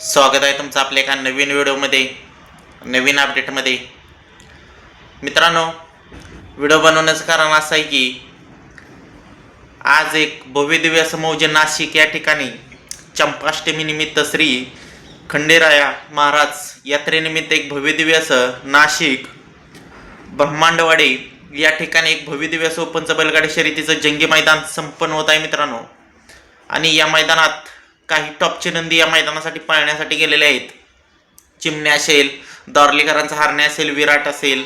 स्वागत आहे तुमचं आपल्या एका नवीन व्हिडिओमध्ये नवीन अपडेटमध्ये मित्रांनो व्हिडिओ बनवण्याचं कारण असं आहे की आज एक भव्यदिव्य दिव्य नाशिक या ठिकाणी चंपाष्टमीनिमित्त श्री खंडेराया महाराज यात्रेनिमित्त एक भव्यदिव्य असं नाशिक ब्रह्मांडवाडी या ठिकाणी एक भव्यदिव्य असं ओपनचं बैलगाडी शर्यतीचं जंगी मैदान संपन्न होत आहे मित्रांनो. आणि या मैदानात काही टॉपचे नंदी या मैदानासाठी पाळण्यासाठी गेलेले आहेत. चिमण्या असेल दौर्लीकरांचा हारणे असेल विराट असेल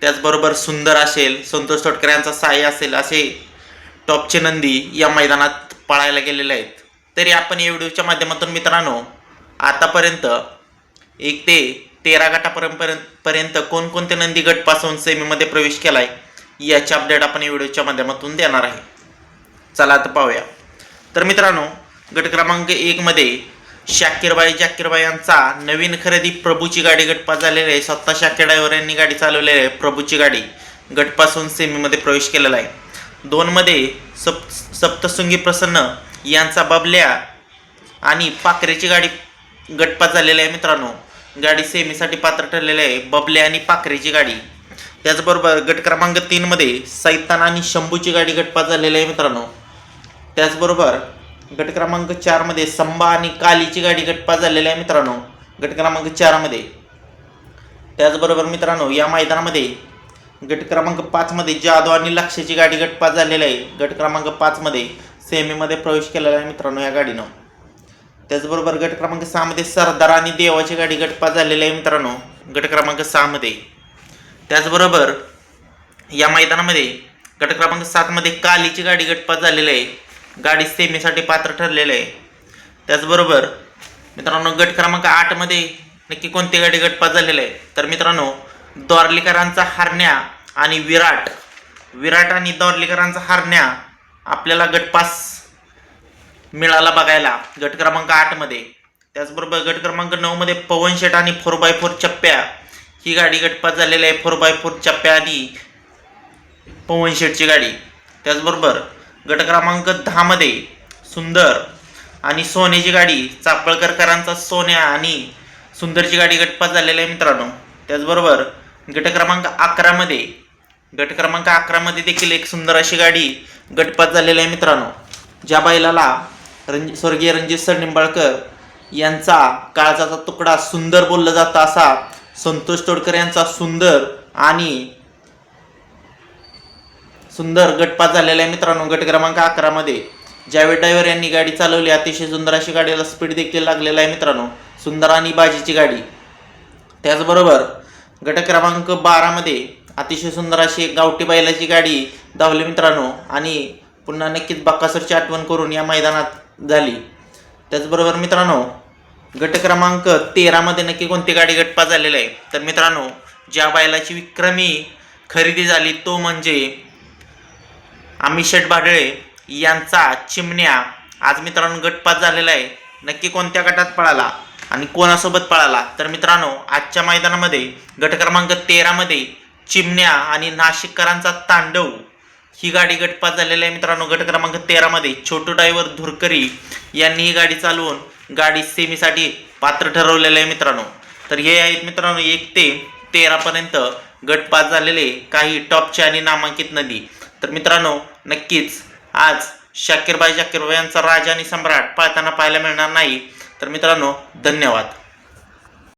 त्याचबरोबर सुंदर असेल संतोष तोटकर यांचा साई असेल असे टॉपचे नंदी या मैदानात पळायला गेलेले आहेत. तरी आपण या व्हिडिओच्या माध्यमातून मित्रांनो आतापर्यंत एक ते तेरा गटापर्यंत पर्यंत कोणकोणते नंदी गटपासून सेमीमध्ये प्रवेश केला आहे याची अपडेट आपण या व्हिडिओच्या माध्यमातून देणार आहे. चला आता पाहूया. तर मित्रांनो गट क्रमांक एकमध्ये शाकीरबाई जाकीरबाई यांचा नवीन खरेदी प्रभूची गाडी गटपास झालेली आहे. स्वतः शाकीर ड्रायव्हर यांनी गाडी चालवलेली आहे. प्रभूची गाडी गटपासून सेमीमध्ये प्रवेश केलेला आहे. दोनमध्ये सप सप्तसुंगी प्रसन्न यांचा बबल्या आणि पाखरेची गाडी गटपास झालेली आहे मित्रांनो. गाडी सेमीसाठी पात्र ठरलेली आहे. बबल्या आणि पाखरेची गाडी. त्याचबरोबर गट क्रमांक तीनमध्ये सैतान आणि शंभूची गाडी गटपास झालेली आहे मित्रांनो. त्याचबरोबर गट क्रमांक चारमध्ये संबा आणि कालीची गाडी गटपास झालेली आहे मित्रांनो. गट क्रमांक चारमध्ये त्याचबरोबर मित्रांनो या मैदानामध्ये गट क्रमांक पाचमध्ये जाधव आणि लक्षाची गाडी गटपास झालेली आहे. गट क्रमांक पाचमध्ये सेमीमध्ये प्रवेश केलेला आहे मित्रांनो या गाडीनं. त्याचबरोबर गट क्रमांक सहामध्ये सरदार आणि देवाची गाडी गटपास झालेली आहे मित्रांनो. गट क्रमांक सहामध्ये त्याचबरोबर या मैदानामध्ये गट क्रमांक सातमध्ये कालीची गाडी गटपास झालेली आहे. गाडी सेमीसाठी पात्र ठरलेलं आहे. त्याचबरोबर मित्रांनो गट क्रमांक आठमध्ये नक्की कोणती गाडी गटपास झालेलं आहे? तर मित्रांनो दॉर्लीकरांचा हरण्या आणि विराट विराट आणि दॉर्लीकरांचा हरण्या आपल्याला गटपास मिळाला बघायला गट क्रमांक आठमध्ये त्याचबरोबर गट क्रमांक नऊमध्ये पवन शेट आणि फोर बाय फोर चप्प्या. ही गाडी गटपास झालेली आहे फोर बाय फोर चप्प्या आणि पवन शेटची गाडी. त्याचबरोबर गट क्रमांक दहामध्ये सुंदर आणि सोन्याची गाडी चापळकरकरांचा सोन्या आणि सुंदरची गाडी गटपास झालेला आहे मित्रांनो. त्याचबरोबर गट क्रमांक अकरामध्ये गट क्रमांक अकरामध्ये देखील एक सुंदर अशी गाडी गटपास झालेली आहे मित्रांनो. ज्या बैलाला रंज स्वर्गीय रणजित सर निंबाळकर यांचा काळजाचा तुकडा सुंदर बोललं जातं असा संतोष तोडकर यांचा सुंदर आणि सुंदर गटपास झालेला आहे मित्रांनो गट क्रमांक अकरामध्ये ज्यावेळी ड्रायव्हर यांनी गाडी चालवली अतिशय सुंदर अशी गाडीला स्पीड देखील लागलेला आहे मित्रांनो सुंदर आणि बाजीची गाडी. त्याचबरोबर गट क्रमांक बारामध्ये अतिशय सुंदर अशी एक गावठी बैलाची गाडी धावली मित्रांनो आणि पुन्हा नक्कीच बक्कासरची आठवण करून या मैदानात झाली. त्याचबरोबर मित्रांनो गट क्रमांक तेरामध्ये नक्की कोणती गाडी गटपास झालेली आहे? तर मित्रांनो ज्या बैलाची विक्रमी खरेदी झाली तो म्हणजे अमिषेठ भाडळे यांचा चिमण्या आज मित्रांनो गटपास झालेला आहे. नक्की कोणत्या गटात पळाला आणि कोणासोबत पळाला? तर मित्रांनो आजच्या मैदानामध्ये गट क्रमांक तेरामध्ये चिमण्या आणि नाशिककरांचा तांडव ही गाडी गटपास झालेली आहे. मित्रांनो गट क्रमांक तेरामध्ये छोटू ड्रायव्हर धुरकरी यांनी ही गाडी चालवून गाडी सेमीसाठी पात्र ठरवलेलं आहे मित्रांनो. तर हे आहेत मित्रांनो एक ते तेरापर्यंत गटपात झालेले काही टॉपचे आणि नामांकित नदी. तर मित्रांनो नक्कीच आज शाकीरबाई शाकीरबाई यांचा राजा आणि सम्राट पाळताना पाहायला मिळणार नाही. तर मित्रांनो धन्यवाद.